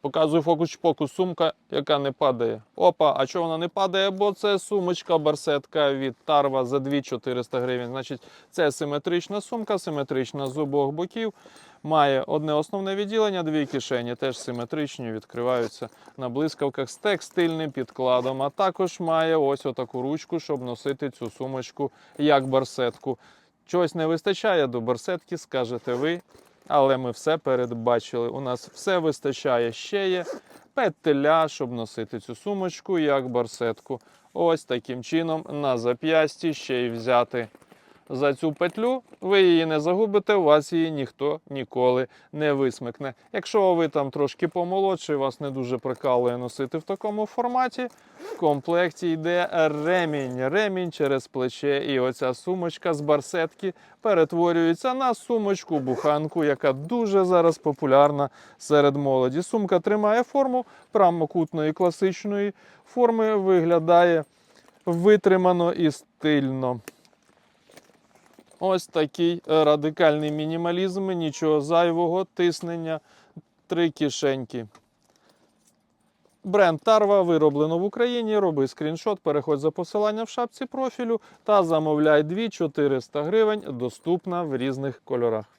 Показую фокус-покус, сумка, яка не падає. Опа, а чого вона не падає? Бо це сумочка барсетка від Тарва за 2400 гривень. Значить, це симетрична сумка, симетрична з обох боків. Має одне основне відділення, дві кишені, теж симетричні, відкриваються на блискавках з текстильним підкладом. А також має ось отаку ручку, щоб носити цю сумочку як барсетку. Чогось не вистачає до барсетки, скажете ви. Але ми все передбачили. У нас все вистачає. Ще є петля, щоб носити цю сумочку як барсетку. Ось таким чином на зап'ясті ще й взяти за цю петлю. Ви її не загубите, у вас її ніхто ніколи не висмикне. Якщо ви там трошки помолодший, вас не дуже прикалує носити в такому форматі. В комплекті йде ремінь. Ремінь через плече, і оця сумочка з барсетки перетворюється на сумочку-буханку, яка дуже зараз популярна серед молоді. Сумка тримає форму прямокутної класичної форми, виглядає витримано і стильно. Ось такий е, радикальний мінімалізм, нічого зайвого, тиснення, три кишеньки. Бренд Тарва вироблено в Україні. Роби скріншот, переходь за посиланням в шапці профілю та замовляй 2 400 гривень, доступна в різних кольорах.